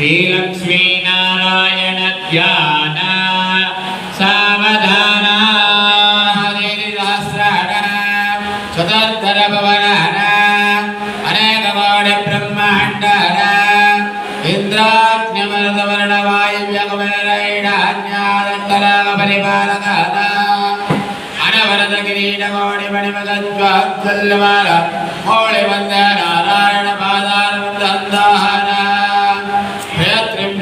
శ్రీలక్ష్మీనారాయణ ధ్యాన సావధాన హరిదాస్రాణ చతుర్ధర భవనాన అనేక కోటి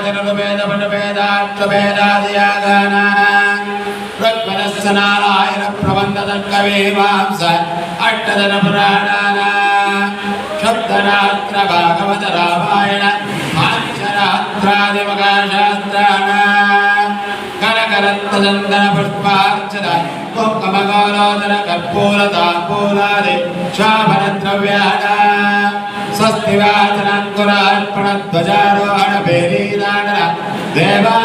వాజపేయాజనరుపేదమనుపేదాక్షపేదాదియాగాన ఋగ్వరస్య నారాయణ ప్రబంధకవేవాంస అష్టదన పురాణాన శబ్దరాత్ర భాగవత రామాయణ పాంచరాత్రాదిమకాశాస్త్రాణ కనకరత్నచందన పుష్పార్చన ध्वजारोहण भेरीदान देवा